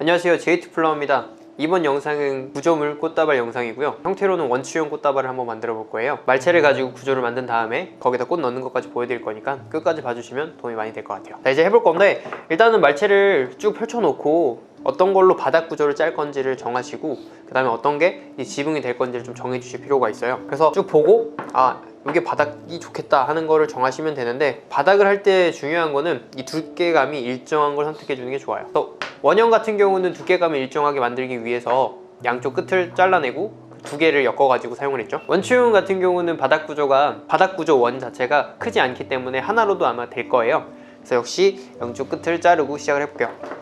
안녕하세요. 제이트 플러입니다. 이번 영상은 구조물 꽃다발 영상이고요. 형태로는 원추형 꽃다발을 한번 만들어 볼 거예요. 말체를 가지고 구조를 만든 다음에 거기다 꽃 넣는 것까지 보여드릴 거니까 끝까지 봐주시면 도움이 많이 될 것 같아요. 자 이제 해볼 건데 일단은 말체를 쭉 펼쳐놓고 어떤 걸로 바닥 구조를 짤 건지를 정하시고 그 다음에 어떤 게 이 지붕이 될 건지를 좀 정해 주실 필요가 있어요. 그래서 쭉 보고 아 이게 바닥이 좋겠다 하는 거를 정하시면 되는데 바닥을 할 때 중요한 거는 이 두께감이 일정한 걸 선택해 주는 게 좋아요. 또 원형 같은 경우는 두께감을 일정하게 만들기 위해서 양쪽 끝을 잘라내고 두 개를 엮어 가지고 사용을 했죠. 원추형 같은 경우는 바닥 구조가 바닥 구조 원 자체가 크지 않기 때문에 하나로도 아마 될 거예요. 그래서 역시 양쪽 끝을 자르고 시작을 해볼게요. 자,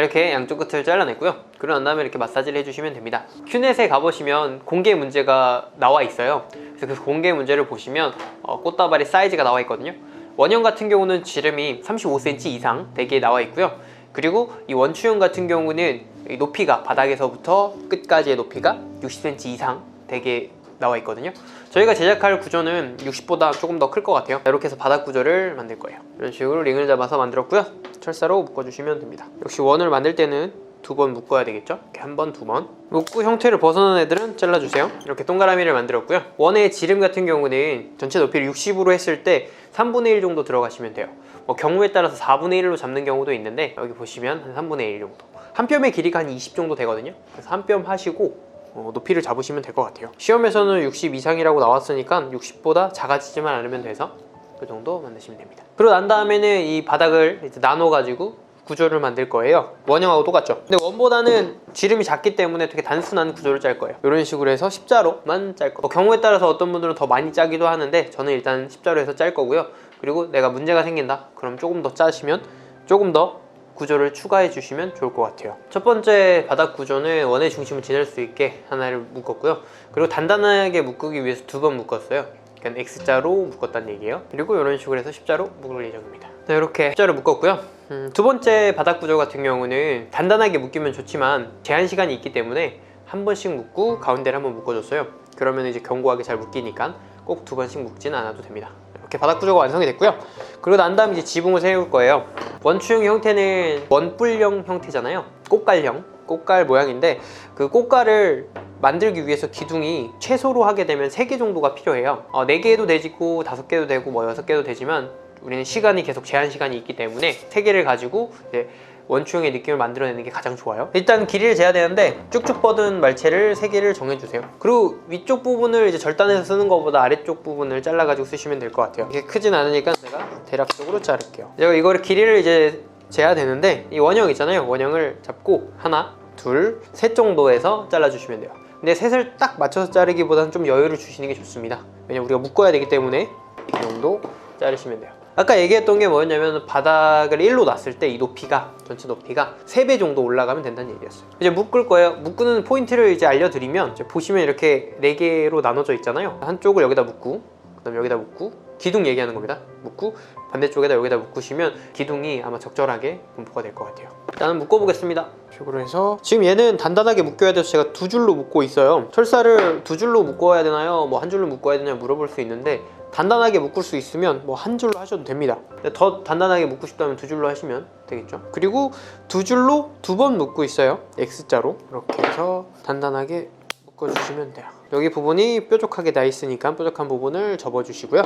이렇게 양쪽 끝을 잘라냈고요. 난 다음에 이렇게 마사지를 해주시면 됩니다. 큐넷에 가보시면 공개 문제가 나와 있어요. 그래서 그 공개 문제를 보시면 어, 꽃다발의 사이즈가 나와 있거든요. 원형 같은 경우는 지름이 35cm 이상 되게 나와 있고요. 그리고 이 원추형 같은 경우는 이 높이가 바닥에서부터 끝까지의 높이가 60cm 이상 되게 나와 있거든요. 저희가 제작할 구조는 60보다 조금 더 클 것 같아요. 이렇게 해서 바닥 구조를 만들 거예요. 이런 식으로 링을 잡아서 만들었고요. 철사로 묶어주시면 됩니다. 역시 원을 만들 때는 두 번 묶어야 되겠죠? 이렇게 한 번, 두 번. 묶고 형태를 벗어난 애들은 잘라주세요. 이렇게 동그라미를 만들었고요. 원의 지름 같은 경우는 전체 높이를 60으로 했을 때 3분의 1 정도 들어가시면 돼요. 뭐 경우에 따라서 4분의 1로 잡는 경우도 있는데 여기 보시면 한 3분의 1 정도. 한 뼘의 길이가 한 20 정도 되거든요. 그래서 한 뼘 하시고 어, 높이를 잡으시면 될 것 같아요. 시험에서는 60 이상이라고 나왔으니까 60보다 작아지지만 않으면 돼서 그 정도 만드시면 됩니다. 그리고 난 다음에는 이 바닥을 나눠가지고 구조를 만들 거예요. 원형하고 똑같죠. 근데 원보다는 지름이 작기 때문에 되게 단순한 구조를 짤 거예요. 이런 식으로 해서 십자로만 짤 거예요. 뭐 경우에 따라서 어떤 분들은 더 많이 짜기도 하는데 저는 일단 십자로 해서 짤 거고요. 그리고 내가 문제가 생긴다. 그럼 조금 더 짜시면 조금 더 구조를 추가해 주시면 좋을 것 같아요. 첫 번째 바닥 구조는 원의 중심을 지날 수 있게 하나를 묶었고요. 그리고 단단하게 묶기 위해서 두 번 묶었어요. 그러니까 X자로 묶었다는 얘기예요. 그리고 이런 식으로 해서 십자로 묶을 예정입니다. 자, 이렇게 십자로 묶었고요. 음, 두 번째 바닥 구조 같은 경우는 단단하게 묶이면 좋지만 제한 시간이 있기 때문에 한 번씩 묶고 가운데를 한번 묶어줬어요. 그러면 이제 견고하게 잘 묶이니까 꼭 두 번씩 묶지는 않아도 됩니다 이렇게 바닥 구조가 완성이 됐고요. 그리고 난 다음 이제 지붕을 세울 거예요. 원추형 형태는 원뿔형 형태잖아요. 꽃갈형 꽃갈 모양인데 그 꽃갈을 만들기 위해서 기둥이 최소로 하게 되면 3개 정도가 필요해요. 어, 4개도 되고 5개도 되고 뭐 6개도 되지만 우리는 시간이 계속 제한 시간이 있기 때문에 3개를 가지고 이제 원추형의 느낌을 만들어내는 게 가장 좋아요. 일단 길이를 재야 되는데 쭉쭉 뻗은 말체를 3개를 정해주세요. 그리고 위쪽 부분을 이제 절단해서 쓰는 것보다 아래쪽 부분을 잘라가지고 쓰시면 될 것 같아요. 이게 크진 않으니까 내가 대략적으로 자를게요. 제가 이거를 길이를 이제 재야 되는데 이 원형 있잖아요. 원형을 잡고 하나 둘 셋 정도에서 잘라주시면 돼요. 근데 셋을 딱 맞춰서 자르기보다는 좀 여유를 주시는 게 좋습니다. 왜냐면 우리가 묶어야 되기 때문에 이 정도 자르시면 돼요 아까 얘기했던 게 뭐였냐면 바닥을 1로 놨을 때 이 높이가 전체 높이가 3배 정도 올라가면 된다는 얘기였어요. 이제 묶을 거예요. 묶는 포인트를 이제 알려드리면 이제 보시면 이렇게 4개로 나눠져 있잖아요. 한쪽을 여기다 묶고 그 다음에 여기다 묶고 기둥 얘기하는 겁니다. 묶고 반대쪽에다 여기다 묶으시면 기둥이 아마 적절하게 분포가 될 것 같아요. 일단은 묶어보겠습니다. 식으로 해서. 지금 얘는 단단하게 묶여야 돼서 제가 두 줄로 묶고 있어요. 철사를 두 줄로 묶어야 되나요? 뭐 한 줄로 묶어야 되나요? 물어볼 수 있는데 단단하게 묶을 수 있으면 뭐 한 줄로 하셔도 됩니다. 더 단단하게 묶고 싶다면 두 줄로 하시면 되겠죠? 그리고 두 줄로 두 번 묶고 있어요. X자로. 이렇게 해서 단단하게 묶어주시면 돼요 여기 부분이 뾰족하게 나 있으니까 뾰족한 부분을 접어주시고요.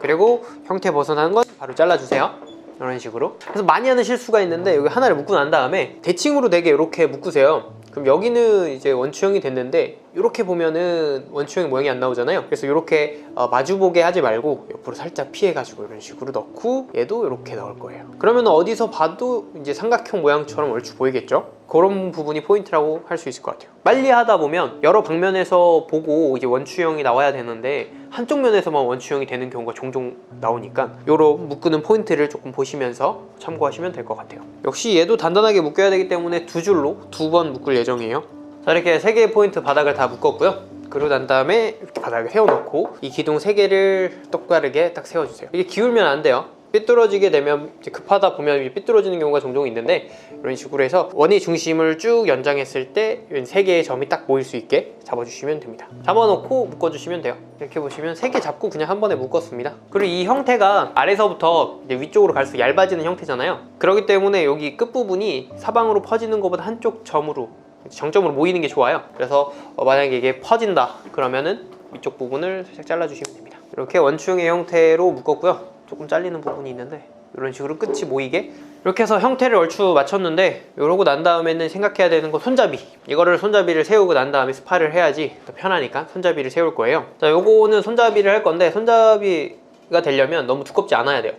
그리고 형태 벗어나는 건 바로 잘라주세요. 이런 식으로. 그래서 많이 하는 실수가 있는데 여기 하나를 묶고 난 다음에 대칭으로 되게 이렇게 묶으세요. 그럼 여기는 이제 원추형이 됐는데 이렇게 보면은 원추형 모양이 안 나오잖아요. 그래서 이렇게 어, 마주보게 하지 말고 옆으로 살짝 피해가지고 이런 식으로 넣고 얘도 이렇게 넣을 거예요. 그러면 어디서 봐도 이제 삼각형 모양처럼 얼추 보이겠죠? 그런 부분이 포인트라고 할 수 있을 것 같아요. 빨리 하다 보면 여러 방면에서 보고 이제 원추형이 나와야 되는데 한쪽 면에서만 원추형이 되는 경우가 종종 나오니까 요런 묶는 포인트를 조금 보시면서 참고하시면 될 것 같아요. 역시 얘도 단단하게 묶여야 되기 때문에 두 줄로 두 번 묶을 예정이에요 자 이렇게 세 개의 포인트 바닥을 다 묶었고요 그러고 난 다음에 이렇게 바닥에 세워놓고 이 기둥 세 개를 똑바르게 딱 세워주세요 이게 기울면 안 돼요 삐뚤어지게 되면 급하다 보면 삐뚤어지는 경우가 종종 있는데 이런 식으로 해서 원의 중심을 쭉 연장했을 때 세 개의 점이 딱 모일 수 있게 잡아주시면 됩니다. 잡아놓고 묶어주시면 돼요. 이렇게 보시면 세 개 잡고 그냥 한 번에 묶었습니다. 그리고 이 형태가 아래서부터 위쪽으로 갈수록 얇아지는 형태잖아요. 그렇기 때문에 여기 끝부분이 사방으로 퍼지는 것보다 한쪽 점으로 정점으로 모이는 게 좋아요. 그래서 어, 만약에 이게 퍼진다 그러면은 위쪽 부분을 살짝 잘라주시면 됩니다. 이렇게 원추형의 형태로 묶었고요. 조금 잘리는 부분이 있는데 이런 식으로 끝이 모이게 이렇게 해서 형태를 얼추 맞췄는데 이러고 난 다음에는 생각해야 되는 건 손잡이 이거를 손잡이를 세우고 난 다음에 스파를 해야지 더 편하니까 손잡이를 세울 거예요 자 요거는 손잡이를 할 건데 손잡이가 되려면 너무 두껍지 않아야 돼요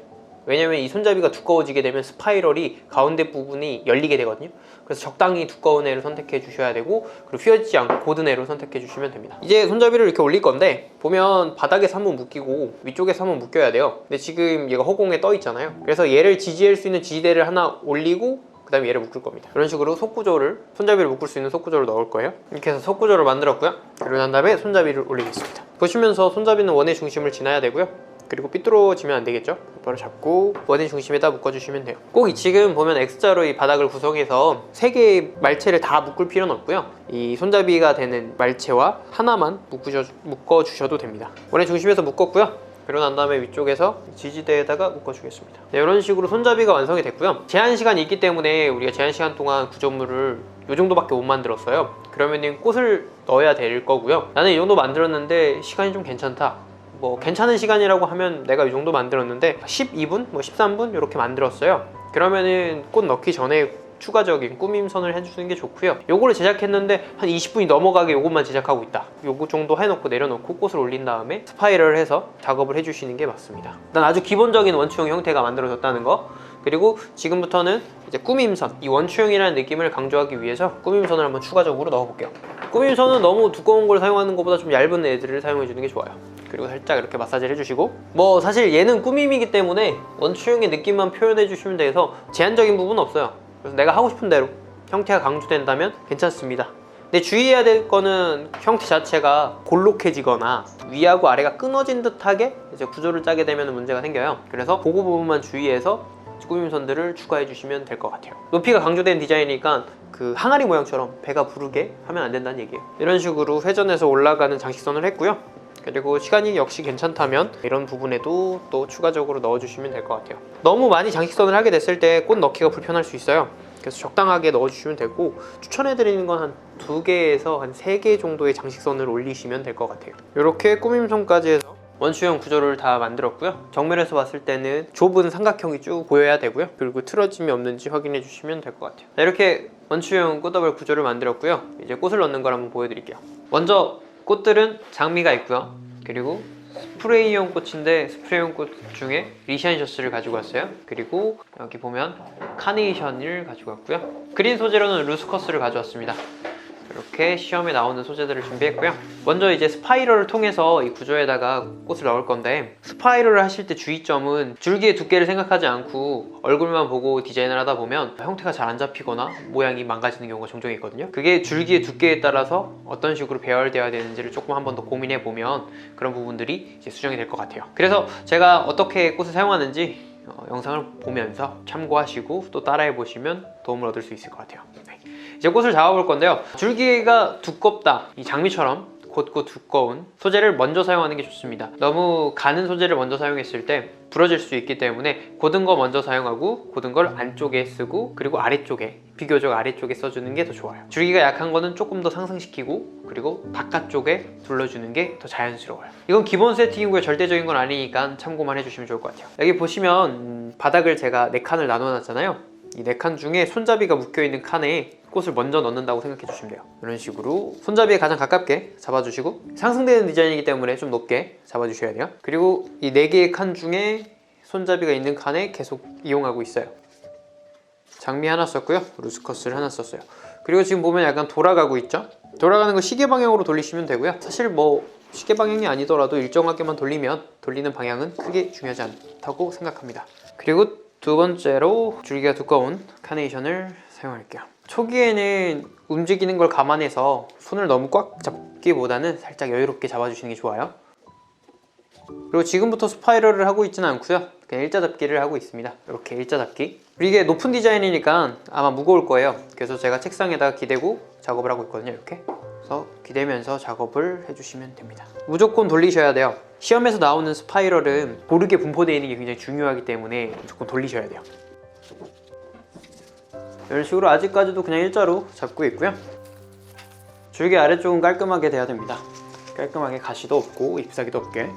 왜냐면 이 손잡이가 두꺼워지게 되면 스파이럴이 가운데 부분이 열리게 되거든요. 그래서 적당히 두꺼운 애를 선택해 주셔야 되고 그리고 휘어지지 않고 고든 애로 선택해 주시면 됩니다. 이제 손잡이를 이렇게 올릴 건데 보면 바닥에서 한번 묶이고 위쪽에서 한번 묶여야 돼요. 근데 지금 얘가 허공에 떠 있잖아요. 그래서 얘를 지지할 수 있는 지지대를 하나 올리고 그 다음에 얘를 묶을 겁니다. 이런 식으로 속구조를 손잡이를 묶을 수 있는 속구조를 넣을 거예요. 이렇게 해서 속구조를 만들었고요. 그리고 난 다음에 손잡이를 올리겠습니다. 보시면서 손잡이는 원의 중심을 지나야 되고요 그리고 삐뚤어지면 안 되겠죠? 바로 잡고 원의 중심에다 묶어주시면 돼요. 꼭 이 지금 보면 X자로 이 바닥을 구성해서 세 개의 말체를 다 묶을 필요는 없고요. 이 손잡이가 되는 말체와 하나만 묶으셔, 묶어주셔도 됩니다. 원의 중심에서 묶었고요. 그리고 난 다음에 위쪽에서 지지대에다가 묶어주겠습니다. 네, 이런 식으로 손잡이가 완성이 됐고요. 제한 시간이 있기 때문에 우리가 제한 시간 동안 구조물을 이 정도밖에 못 만들었어요. 그러면은 꽃을 넣어야 될 거고요. 나는 이 정도 만들었는데 시간이 좀 괜찮다. 뭐 괜찮은 시간이라고 하면 내가 이 정도 만들었는데 12분, 뭐 13분 이렇게 만들었어요. 그러면은 꽃 넣기 전에 추가적인 꾸밈선을 해주시는 게 좋고요. 요거를 제작했는데 한 20분이 넘어가게 요것만 제작하고 있다. 요거 정도 해놓고 내려놓고 꽃을 올린 다음에 스파이럴 해서 작업을 해주시는 게 맞습니다. 일단 아주 기본적인 원추형 형태가 만들어졌다는 거. 그리고 지금부터는 이제 꾸밈선, 이 원추형이라는 느낌을 강조하기 위해서 꾸밈선을 한번 추가적으로 넣어볼게요. 꾸밈선은 너무 두꺼운 걸 사용하는 것보다 좀 얇은 애들을 사용해 주는 게 좋아요. 그리고 살짝 이렇게 마사지를 해주시고. 뭐 사실 얘는 꾸밈이기 때문에 원추형의 느낌만 표현해 주시면 돼서 제한적인 부분은 없어요. 그래서 내가 하고 싶은 대로 형태가 강조된다면 괜찮습니다. 근데 주의해야 될 거는 형태 자체가 골록해지거나 위하고 아래가 끊어진 듯하게 이제 구조를 짜게 되면 문제가 생겨요. 그래서 그거 부분만 주의해서 꾸밈선들을 추가해 주시면 될 것 같아요. 높이가 강조된 디자인이니까 그 항아리 모양처럼 배가 부르게 하면 안 된다는 얘기예요. 이런 식으로 회전해서 올라가는 장식선을 했고요 그리고 시간이 역시 괜찮다면 이런 부분에도 또 추가적으로 넣어주시면 될 것 같아요. 너무 많이 장식선을 하게 됐을 때 꽃 넣기가 불편할 수 있어요. 그래서 적당하게 넣어주시면 되고 추천해드리는 건 한 두 개에서 한 세 개 정도의 장식선을 올리시면 될 것 같아요. 이렇게 꾸밈선까지 해서 원추형 구조를 다 만들었고요. 정면에서 봤을 때는 좁은 삼각형이 쭉 보여야 되고요. 그리고 틀어짐이 없는지 확인해 주시면 될 것 같아요. 자, 이렇게 원추형 꽃다발 구조를 만들었고요. 이제 꽃을 넣는 걸 한번 보여드릴게요. 먼저 꽃들은 장미가 있고요. 그리고 스프레이용 꽃인데 스프레이용 꽃 중에 리샤인셔스를 가지고 왔어요. 그리고 여기 보면 카네이션을 가지고 왔고요. 그린 소재로는 루스커스를 가져왔습니다. 이렇게 시험에 나오는 소재들을 준비했고요. 먼저 이제 스파이럴을 통해서 이 구조에다가 꽃을 넣을 건데 스파이럴을 하실 때 주의점은 줄기의 두께를 생각하지 않고 얼굴만 보고 디자인을 하다 보면 형태가 잘 안 잡히거나 모양이 망가지는 경우가 종종 있거든요. 그게 줄기의 두께에 따라서 어떤 식으로 배열되어야 되는지를 조금 한 번 더 고민해 보면 그런 부분들이 이제 수정이 될 것 같아요. 그래서 제가 어떻게 꽃을 사용하는지 어, 영상을 보면서 참고하시고 또 따라해 보시면 도움을 얻을 수 있을 것 같아요. 네. 이제 꽃을 잡아볼 건데요. 줄기가 두껍다. 이 장미처럼 곧고 두꺼운 소재를 먼저 사용하는 게 좋습니다. 너무 가는 소재를 먼저 사용했을 때 부러질 수 있기 때문에 고든 거 먼저 사용하고 고든 걸 안쪽에 쓰고 그리고 아래쪽에 비교적 아래쪽에 써주는 게 더 좋아요. 줄기가 약한 거는 조금 더 상승시키고 그리고 바깥쪽에 둘러주는 게 더 자연스러워요. 이건 기본 세팅이고요. 절대적인 건 아니니까 참고만 해주시면 좋을 것 같아요. 여기 보시면 음, 바닥을 제가 네 칸을 나눠놨잖아요. 이 네 칸 중에 손잡이가 묶여있는 칸에 꽃을 먼저 넣는다고 생각해 주시면 돼요. 이런 식으로 손잡이에 가장 가깝게 잡아주시고 상승되는 디자인이기 때문에 좀 높게 잡아주셔야 돼요. 그리고 이 네 개의 칸 중에 손잡이가 있는 칸에 계속 이용하고 있어요. 장미 하나 썼고요. 루스커스를 하나 썼어요. 그리고 지금 보면 약간 돌아가고 있죠? 돌아가는 거 시계 방향으로 돌리시면 되고요. 사실 뭐 시계 방향이 아니더라도 일정하게만 돌리면 돌리는 방향은 크게 중요하지 않다고 생각합니다. 그리고 두 번째로 줄기가 두꺼운 카네이션을 사용할게요 초기에는 움직이는 걸 감안해서 손을 너무 꽉 잡기보다는 살짝 여유롭게 잡아주시는 게 좋아요 그리고 지금부터 스파이럴을 하고 있지는 않고요. 그냥 일자 잡기를 하고 있습니다. 이렇게 일자 잡기. 이게 높은 디자인이니까 아마 무거울 거예요. 그래서 제가 책상에다가 기대고 작업을 하고 있거든요. 이렇게. 그래서 기대면서 작업을 해주시면 됩니다. 무조건 돌리셔야 돼요. 시험에서 나오는 스파이럴은 고르게 분포되어 있는 게 굉장히 중요하기 때문에 무조건 돌리셔야 돼요. 이런 식으로 아직까지도 그냥 일자로 잡고 있고요. 줄기 아래쪽은 깔끔하게 돼야 됩니다. 깔끔하게 가시도 없고 잎사귀도 없게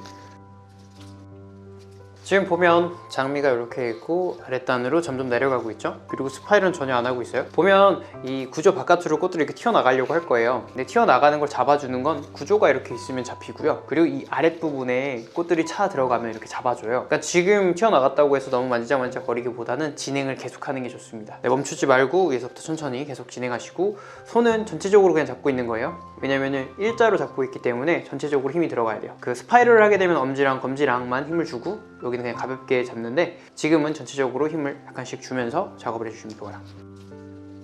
지금 보면 장미가 이렇게 있고 아랫단으로 점점 내려가고 있죠? 그리고 스파이럴은 전혀 안 하고 있어요. 보면 이 구조 바깥으로 꽃들이 이렇게 튀어나가려고 할 거예요. 근데 튀어나가는 걸 잡아주는 건 구조가 이렇게 있으면 잡히고요. 그리고 이 아랫부분에 꽃들이 차 들어가면 이렇게 잡아줘요. 그러니까 지금 튀어나갔다고 해서 너무 만지작만지작 거리기보다는 진행을 계속하는 게 좋습니다. 네, 멈추지 말고 위에서부터 천천히 계속 진행하시고 손은 전체적으로 그냥 잡고 있는 거예요. 왜냐면은 일자로 잡고 있기 때문에 전체적으로 힘이 들어가야 돼요. 그 스파이럴을 하게 되면 엄지랑 검지랑만 힘을 주고 여기는 그냥 가볍게 잡는데 지금은 전체적으로 힘을 약간씩 주면서 작업을 해주시면 좋아요.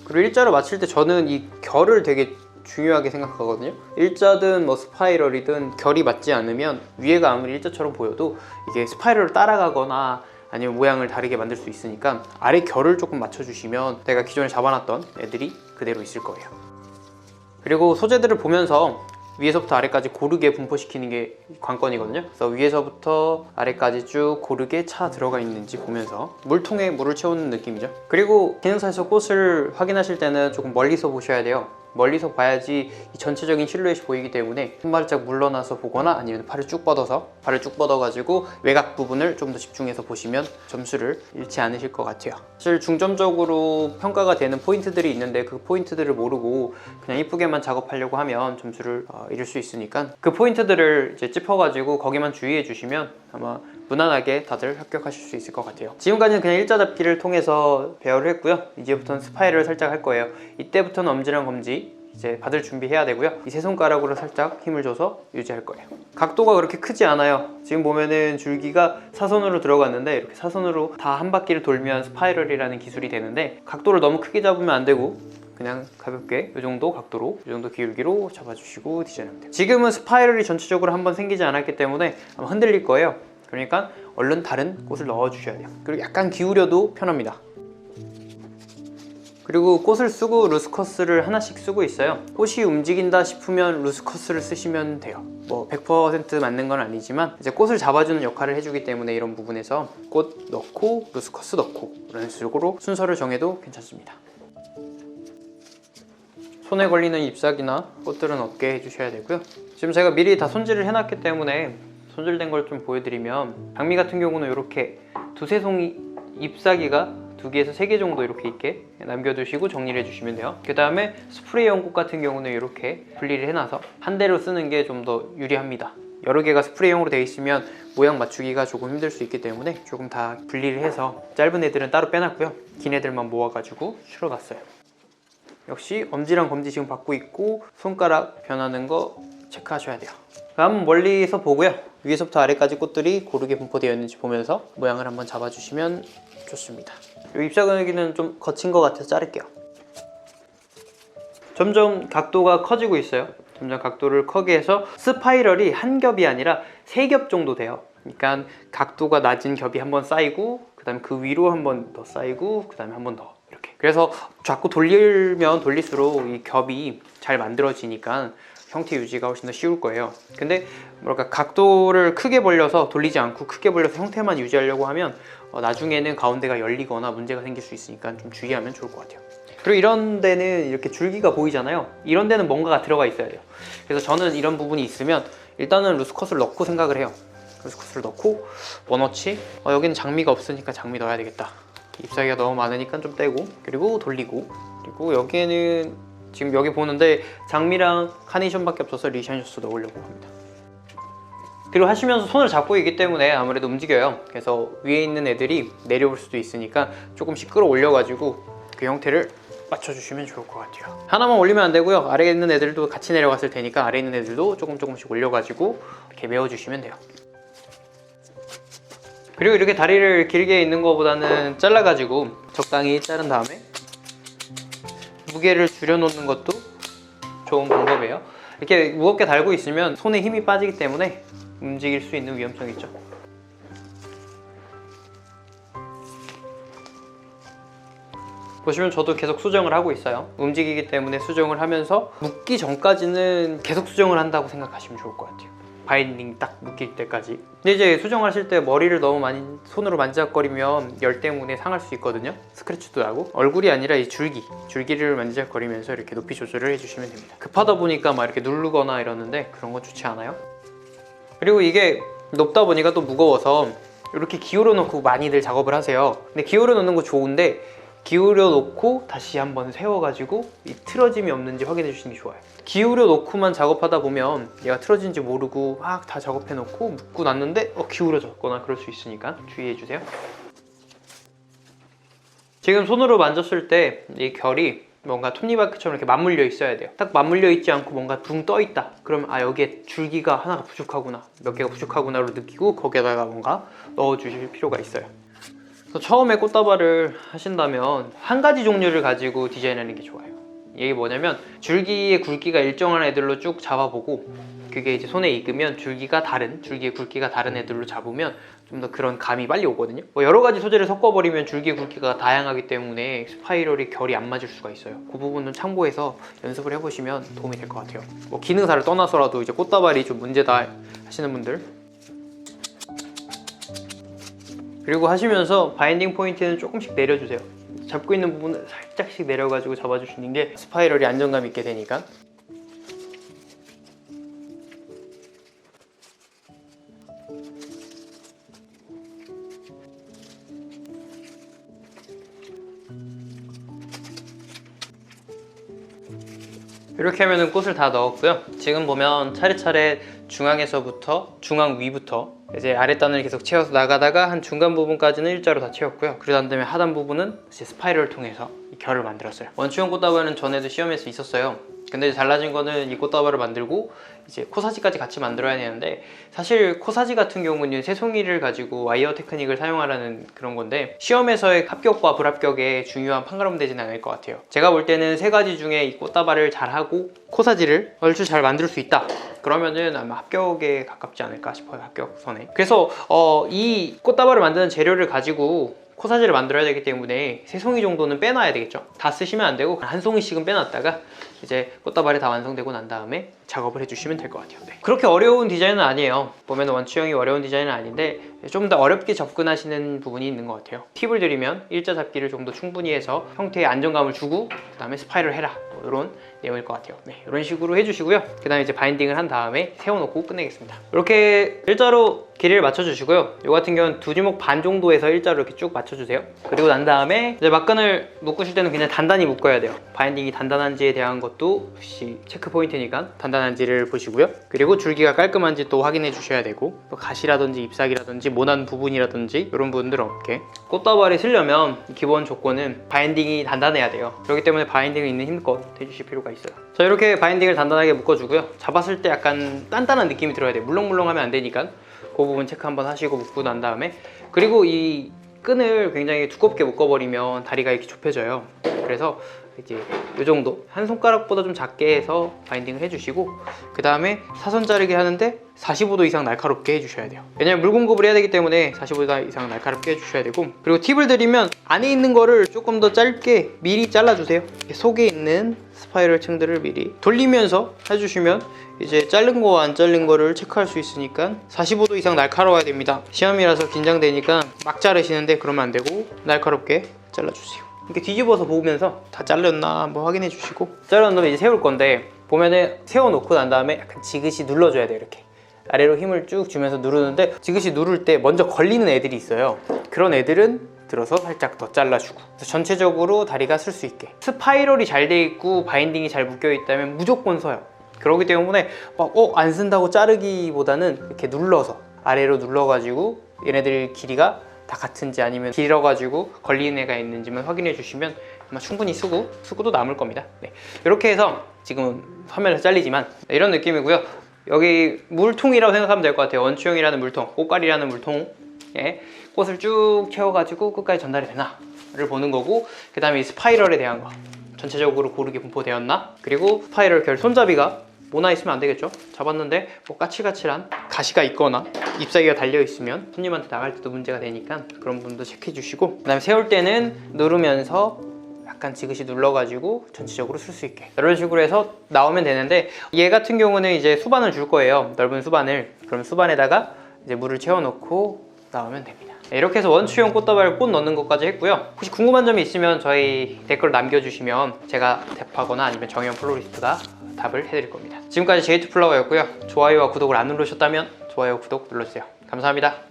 그리고 일자로 맞출 때 저는 이 결을 되게 중요하게 생각하거든요. 일자든 뭐 스파이럴이든 결이 맞지 않으면 위에가 아무리 일자처럼 보여도 이게 스파이럴을 따라가거나 아니면 모양을 다르게 만들 수 있으니까 아래 결을 조금 맞춰주시면 내가 기존에 잡아놨던 애들이 그대로 있을 거예요. 그리고 소재들을 보면서 위에서부터 아래까지 고르게 분포시키는 게 관건이거든요. 그래서 위에서부터 아래까지 쭉 고르게 차 들어가 있는지 보면서 물통에 물을 채우는 느낌이죠. 그리고 기능사에서 꽃을 확인하실 때는 조금 멀리서 보셔야 돼요. 멀리서 봐야지 이 전체적인 실루엣이 보이기 때문에 한 발짝 물러나서 보거나 아니면 팔을 쭉 뻗어서 팔을 쭉 뻗어가지고 외곽 부분을 좀 더 집중해서 보시면 점수를 잃지 않으실 것 같아요. 사실 중점적으로 평가가 되는 포인트들이 있는데 그 포인트들을 모르고 그냥 이쁘게만 작업하려고 하면 점수를 어, 잃을 수 있으니까 그 포인트들을 이제 짚어가지고 거기만 주의해 주시면 아마 무난하게 다들 합격하실 수 있을 것 같아요. 지금까지는 그냥 일자 잡기를 통해서 배열을 했고요. 이제부터는 스파이를 살짝 할 거예요. 이때부터는 엄지랑 검지 이제 받을 준비해야 되고요. 이 세 손가락으로 살짝 힘을 줘서 유지할 거예요. 각도가 그렇게 크지 않아요. 지금 보면은 줄기가 사선으로 들어갔는데 이렇게 사선으로 다 한 바퀴를 돌면 스파이럴이라는 기술이 되는데 각도를 너무 크게 잡으면 안 되고 그냥 가볍게 이 정도 각도로 이 정도 기울기로 잡아주시고 디자인하면 돼요. 지금은 스파이럴이 전체적으로 한번 생기지 않았기 때문에 아마 흔들릴 거예요. 그러니까 얼른 다른 꽃을 넣어 주셔야 돼요. 그리고 약간 기울여도 편합니다. 그리고 꽃을 쓰고 루스커스를 하나씩 쓰고 있어요. 꽃이 움직인다 싶으면 루스커스를 쓰시면 돼요. 뭐 100% 맞는 건 아니지만 이제 꽃을 잡아주는 역할을 해주기 때문에 이런 부분에서 꽃 넣고 루스커스 넣고 이런 식으로 순서를 정해도 괜찮습니다. 손에 걸리는 잎사귀나 꽃들은 없게 해주셔야 되고요. 지금 제가 미리 다 손질을 해놨기 때문에 손질된 걸 좀 보여드리면 장미 같은 경우는 이렇게 두세 송이 잎사귀가 두 개에서 세 개 정도 이렇게 있게 남겨두시고 정리를 해주시면 돼요. 그 다음에 스프레이용 꽃 같은 경우는 이렇게 분리를 해놔서 한 대로 쓰는 게 좀 더 유리합니다. 여러 개가 스프레이용으로 되어 있으면 모양 맞추기가 조금 힘들 수 있기 때문에 조금 다 분리를 해서 짧은 애들은 따로 빼놨고요. 긴 애들만 모아가지고 실어놨어요. 역시 엄지랑 검지 지금 받고 있고 손가락 변하는 거 체크하셔야 돼요. 다음 멀리서 보고요. 위에서부터 아래까지 꽃들이 고르게 분포되어 있는지 보면서 모양을 한번 잡아주시면 좋습니다. 이 잎사귀는 좀 거친 것 같아서 자를게요. 점점 각도가 커지고 있어요. 점점 각도를 크게 해서 스파이럴이 한 겹이 아니라 세 겹 정도 돼요. 그러니까 각도가 낮은 겹이 한 번 쌓이고 그 다음에 그 위로 한 번 더 쌓이고 그 다음에 한 번 더 이렇게. 그래서 자꾸 돌리면 돌릴수록 이 겹이 잘 만들어지니까 형태 유지가 훨씬 더 쉬울 거예요. 근데 뭐랄까 각도를 크게 벌려서 돌리지 않고 크게 벌려서 형태만 유지하려고 하면 어, 나중에는 가운데가 열리거나 문제가 생길 수 있으니까 좀 주의하면 좋을 것 같아요. 그리고 이런 데는 이렇게 줄기가 보이잖아요. 이런 데는 뭔가가 들어가 있어야 돼요. 그래서 저는 이런 부분이 있으면 일단은 루스컷을 넣고 생각을 해요. 루스컷을 넣고 뭐 넣지? 어, 여기는 장미가 없으니까 장미 넣어야 되겠다. 잎사귀가 너무 많으니까 좀 떼고 그리고 돌리고 그리고 여기에는 지금 여기 보는데 장미랑 카네이션밖에 없어서 리샤니셔스 넣으려고 합니다. 그리고 하시면서 손을 잡고 있기 때문에 아무래도 움직여요. 그래서 위에 있는 애들이 내려올 수도 있으니까 조금씩 끌어올려가지고 그 형태를 맞춰주시면 좋을 것 같아요. 하나만 올리면 안 되고요. 아래에 있는 애들도 같이 내려갔을 테니까 아래에 있는 애들도 조금 조금씩 올려가지고 이렇게 메워주시면 돼요. 그리고 이렇게 다리를 길게 있는 것보다는 잘라가지고 적당히 자른 다음에 무게를 줄여놓는 것도 좋은 방법이에요. 이렇게 무겁게 달고 있으면 손에 힘이 빠지기 때문에 움직일 수 있는 위험성이 있죠. 보시면 저도 계속 수정을 하고 있어요. 움직이기 때문에 수정을 하면서 묶기 전까지는 계속 수정을 한다고 생각하시면 좋을 것 같아요. 바인딩 딱 묶일 때까지. 근데 이제 수정하실 때 머리를 너무 많이 손으로 만지작거리면 열 때문에 상할 수 있거든요. 스크래치도 나고 얼굴이 아니라 이 줄기, 줄기를 만지작거리면서 이렇게 높이 조절을 해주시면 됩니다. 급하다 보니까 막 이렇게 누르거나 이러는데 그런 건 좋지 않아요. 그리고 이게 높다 보니까 또 무거워서 이렇게 기울여 놓고 많이들 작업을 하세요. 근데 기울여 놓는 거 좋은데 기울여 놓고 다시 한번 세워가지고 이 틀어짐이 없는지 확인해 주시는 게 좋아요. 기울여 놓고만 작업하다 보면 얘가 틀어진지 모르고 막 다 작업해 놓고 묶고 났는데 어, 기울어졌거나 그럴 수 있으니까 주의해 주세요. 지금 손으로 만졌을 때 이 결이 뭔가 톱니바퀴처럼 이렇게 맞물려 있어야 돼요. 딱 맞물려 있지 않고 뭔가 붕 떠 있다. 그러면 아 여기에 줄기가 하나가 부족하구나, 몇 개가 부족하구나로 느끼고 거기에다가 뭔가 넣어 주실 필요가 있어요. 그래서 처음에 꽃다발을 하신다면 한 가지 종류를 가지고 디자인하는 게 좋아요. 이게 뭐냐면 줄기의 굵기가 일정한 애들로 쭉 잡아보고 그게 이제 손에 익으면 줄기가 다른 줄기의 굵기가 다른 애들로 잡으면 좀 더 그런 감이 빨리 오거든요. 뭐 여러 가지 소재를 섞어버리면 줄기의 굵기가 다양하기 때문에 스파이럴이 결이 안 맞을 수가 있어요. 그 부분은 참고해서 연습을 해보시면 도움이 될 것 같아요. 뭐 기능사를 떠나서라도 이제 꽃다발이 좀 문제다 하시는 분들 그리고 하시면서 바인딩 포인트는 조금씩 내려주세요. 잡고 있는 부분을 살짝씩 내려가지고 잡아주시는 게 스파이럴이 안정감 있게 되니까. 이렇게 하면은 꽃을 다 넣었고요. 지금 보면 차례차례 중앙에서부터 중앙 위부터 이제 아랫단을 계속 채워서 나가다가 한 중간 부분까지는 일자로 다 채웠고요. 그러고 난 다음에 하단 부분은 이제 스파이럴을 통해서 이 결을 만들었어요. 원추형 꽃다발은 전에도 시험에서 있었어요. 근데 달라진 거는 이 꽃다발을 만들고 이제 코사지까지 같이 만들어야 되는데 사실 코사지 같은 경우는 새송이를 가지고 와이어 테크닉을 사용하라는 그런 건데 시험에서의 합격과 불합격에 중요한 판가름 되지는 않을 것 같아요. 제가 볼 때는 세 가지 중에 이 꽃다발을 잘하고 코사지를 얼추 잘 만들 수 있다. 그러면은 아마 합격에 가깝지 않을까 싶어요. 합격선에. 그래서 어, 이 꽃다발을 만드는 재료를 가지고 코사지를 만들어야 되기 때문에 세 송이 정도는 빼놔야 되겠죠. 다 쓰시면 안 되고 한 송이씩은 빼놨다가 이제 꽃다발이 다 완성되고 난 다음에 작업을 해주시면 될 것 같아요. 네. 그렇게 어려운 디자인은 아니에요. 보면 원추형이 어려운 디자인은 아닌데 좀 더 어렵게 접근하시는 부분이 있는 것 같아요. 팁을 드리면 일자 잡기를 좀 더 충분히 해서 형태에 안정감을 주고 그 다음에 스파이를 해라 뭐 이런 내용일 것 같아요. 네, 이런 식으로 해주시고요. 그 다음에 이제 바인딩을 한 다음에 세워놓고 끝내겠습니다. 이렇게 일자로 길이를 맞춰주시고요. 이 같은 경우는 두 주먹 반 정도에서 일자로 이렇게 쭉 맞춰주세요. 그리고 난 다음에 이제 막끈을 묶으실 때는 그냥 단단히 묶어야 돼요. 바인딩이 단단한지에 대한 것도 역시 체크 포인트니까 단단한지를 보시고요. 그리고 줄기가 깔끔한지 또 확인해 주셔야 되고 또 가시라든지 잎사귀라든지 모난 부분이라든지 이런 부분들 없게 꽃다발이 쓰려면 기본 조건은 바인딩이 단단해야 돼요. 그렇기 때문에 바인딩을 있는 힘껏 해주실 필요가 있어요. 자 이렇게 바인딩을 단단하게 묶어주고요. 잡았을 때 약간 단단한 느낌이 들어야 돼요. 물렁물렁하면 안 되니까 그 부분 체크 한번 하시고 묶고 난 다음에 그리고 이 끈을 굉장히 두껍게 묶어버리면 다리가 이렇게 좁혀져요. 그래서 이제 이 정도 한 손가락보다 좀 작게 해서 바인딩을 해주시고 그 다음에 사선 자르기 하는데 45도 이상 날카롭게 해주셔야 돼요. 왜냐면 물 공급을 해야 되기 때문에 45도 이상 날카롭게 해주셔야 되고 그리고 팁을 드리면 안에 있는 거를 조금 더 짧게 미리 잘라주세요. 속에 있는 스파이럴 층들을 미리 돌리면서 해주시면 이제 자른 거와 안 잘린 거를 체크할 수 있으니까 45도 이상 날카로워야 됩니다. 시험이라서 긴장되니까 막 자르시는데 그러면 안 되고 날카롭게 잘라주세요. 이렇게 뒤집어서 보면서 다 잘렸나 한번 확인해 주시고 자른 다음에 이제 세울 건데 보면은 세워놓고 난 다음에 약간 지그시 눌러줘야 돼요 이렇게 아래로 힘을 쭉 주면서 누르는데 지그시 누를 때 먼저 걸리는 애들이 있어요 그런 애들은 들어서 살짝 더 잘라주고 전체적으로 다리가 쓸 수 있게 스파이럴이 잘 돼 있고 바인딩이 잘 묶여 있다면 무조건 서요 그렇기 때문에 막어안 쓴다고 자르기보다는 이렇게 눌러서 아래로 눌러가지고 얘네들 길이가 다 같은지 아니면 길어가지고 걸리는 애가 있는지만 확인해 주시면 아마 충분히 쓰고 쓰고도 남을 겁니다. 네. 이렇게 해서 지금은 화면에서 잘리지만 네, 이런 느낌이고요. 여기 물통이라고 생각하면 될 것 같아요. 원추형이라는 물통, 꽃갈이라는 물통에 꽃을 쭉 채워가지고 끝까지 전달이 되나를 보는 거고 그 다음에 이 스파이럴에 대한 거 전체적으로 고르게 분포되었나? 그리고 스파이럴 결 손잡이가 모나 있으면 안 되겠죠? 잡았는데 뭐 까칠까칠한 가시가 있거나 잎사귀가 달려 있으면 손님한테 나갈 때도 문제가 되니까 그런 부분도 체크해 주시고 그 다음에 세울 때는 누르면서 약간 지그시 눌러가지고 전체적으로 쓸 수 있게. 이런 식으로 해서 나오면 되는데 얘 같은 경우는 이제 수반을 줄 거예요. 넓은 수반을. 그럼 수반에다가 이제 물을 채워놓고 나오면 됩니다. 네, 이렇게 해서 원추용 꽃다발 꽃 넣는 것까지 했고요. 혹시 궁금한 점이 있으면 저희 댓글 남겨주시면 제가 답하거나 아니면 정현 플로리스트가 답을 해드릴 겁니다. 지금까지 제이투플라워였고요. 좋아요와 구독을 안 누르셨다면 좋아요 구독 눌러주세요. 감사합니다